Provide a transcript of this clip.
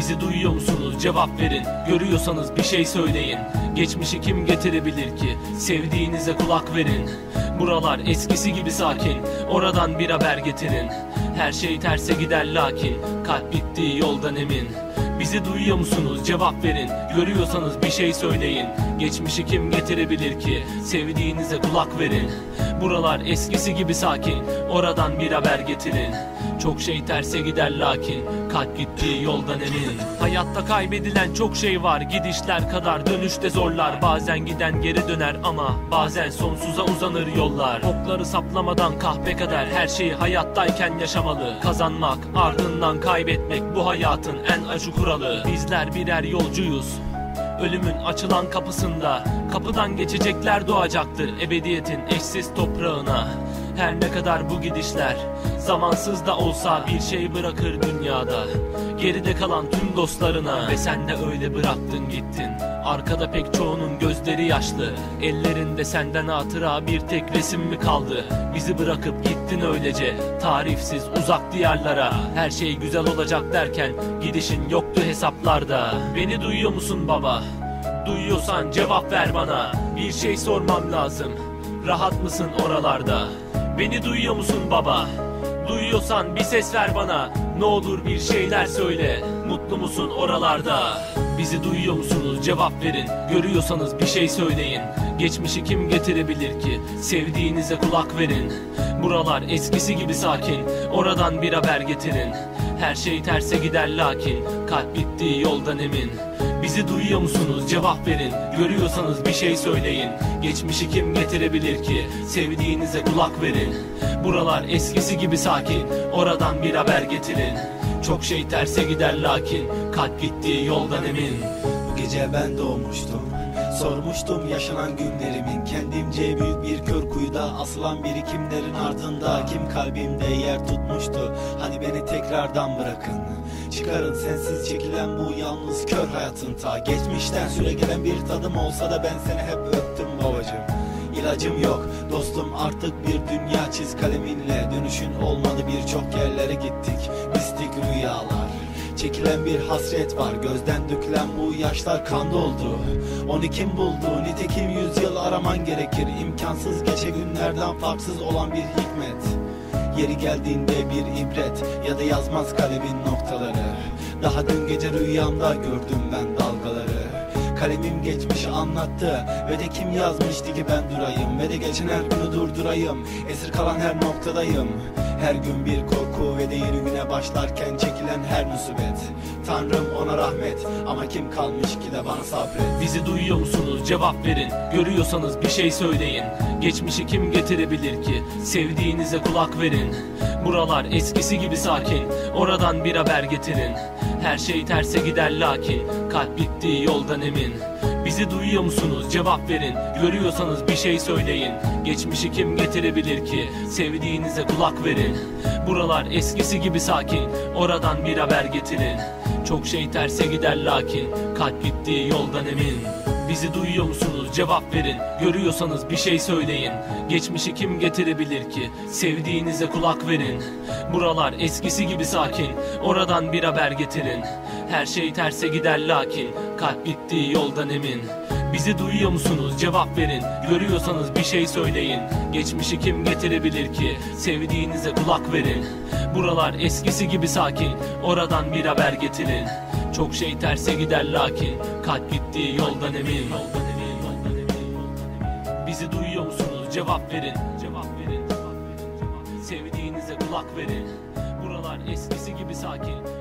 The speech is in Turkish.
Bizi duyuyor musunuz? Cevap verin. Görüyorsanız bir şey söyleyin. Geçmişi kim getirebilir ki? Sevdiğinize kulak verin. Buralar eskisi gibi sakin. Oradan bir haber getirin. Her şey terse gider lakin. Kalp bittiği yoldan emin. Bizi duyuyor musunuz? Cevap verin. Görüyorsanız bir şey söyleyin. Geçmişi kim getirebilir ki? Sevdiğinize kulak verin. Buralar eskisi gibi sakin. Oradan bir haber getirin. Çok şey terse gider lakin Kalp gittiği yoldan emin. Hayatta kaybedilen çok şey var. Gidişler kadar dönüşte zorlar. Bazen giden geri döner ama Bazen sonsuza uzanır yollar. Okları saplamadan kahpe kadar Her şeyi hayattayken yaşamalı. Kazanmak ardından kaybetmek Bu hayatın en acı kuralı. Bizler birer yolcuyuz. Ölümün açılan kapısında Kapıdan geçecekler doğacaktır Ebediyetin eşsiz toprağına Her ne kadar bu gidişler Zamansız da olsa bir şey bırakır dünyada. Geride kalan tüm dostlarına Ve sen de öyle bıraktın gittin. Arkada pek çoğunun gözleri yaşlı. Ellerinde senden hatıra bir tek resim mi kaldı? Bizi bırakıp gittin öylece Tarifsiz uzak diyarlara. Her şey güzel olacak derken Gidişin yoktu hesaplarda. Beni duyuyor musun baba? Duyuyorsan cevap ver bana. Bir şey sormam lazım. Rahat mısın oralarda? Beni duyuyor musun baba? Duyuyorsan bir ses ver bana Ne olur bir şeyler söyle Mutlu musun oralarda? Bizi duyuyor musunuz? Cevap verin. Görüyorsanız bir şey söyleyin. Geçmişi kim getirebilir ki? Sevdiğinize kulak verin. Buralar eskisi gibi sakin. Oradan bir haber getirin. Her şey terse gider lakin. Kalp bittiği yoldan emin. Bizi duyuyor musunuz? Cevap verin. Görüyorsanız bir şey söyleyin. Geçmişi kim getirebilir ki? Sevdiğinize kulak verin. Buralar eskisi gibi sakin. Oradan bir haber getirin Çok şey terse gider lakin Kalp gittiği yoldan emin. Bu gece ben doğmuştum Sormuştum yaşanan günlerimin. Kendimce büyük bir kör kuyuda Asılan birikimlerin ardında Kim kalbimde yer tutmuştu? Hani beni tekrardan bırakın. Çıkarın sensiz çekilen bu yalnız kör hayatın ta. Geçmişten süre gelen bir tadım olsa da Ben seni hep öptüm babacım İlacım yok. Dostum artık bir dünya çiz kaleminle. Dönüşün olmadı birçok yerlere gittik. Mistik rüyalar. Çekilen bir hasret var. Gözden dökülen bu yaşlar kan doldu. Onu kim buldu? Nitekim yüzyıl araman gerekir. İmkansız geçe günlerden farksız olan bir hikmet. Yeri geldiğinde bir ibret Ya da yazmaz kalemin noktaları. Daha dün gece rüyamda gördüm ben dalgaları Kalemim geçmişi anlattı. Ve de kim yazmıştı ki ben durayım? Ve de geçen her günü durdurayım. Esir kalan her noktadayım. Her gün bir korku ve de yeni güne başlarken çekilen her musibet. Tanrım ona rahmet Ama kim kalmış ki de bana sabret? Bizi duyuyor musunuz? Cevap verin. Görüyorsanız bir şey söyleyin. Geçmişi kim getirebilir ki? Sevdiğinize kulak verin. Buralar eskisi gibi sakin. Oradan bir haber getirin. Her şey terse gider lakin. Kalp bittiği yoldan emin Bizi duyuyor musunuz? Cevap verin. Görüyorsanız bir şey söyleyin. Geçmişi kim getirebilir ki? Sevdiğinize kulak verin. Buralar eskisi gibi sakin. Oradan bir haber getirin. Çok şey terse gider lakin. Kalp gittiği yoldan emin. Bizi duyuyor musunuz? Cevap verin. Görüyorsanız bir şey söyleyin. Geçmişi kim getirebilir ki? Sevdiğinize kulak verin. Buralar eskisi gibi sakin. Oradan bir haber getirin. Her şey terse gider lakin Kalp gittiği yoldan emin. Bizi duyuyor musunuz? Cevap verin. Görüyorsanız bir şey söyleyin. Geçmişi kim getirebilir ki? Sevdiğinize kulak verin. Buralar eskisi gibi sakin. Oradan bir haber getirin. Çok şey terse gider lakin. Kalp gittiği yoldan emin. Bizi duyuyor musunuz? Cevap verin. Cevap verin. Sevdiğinize kulak verin. Buralar eskisi gibi sakin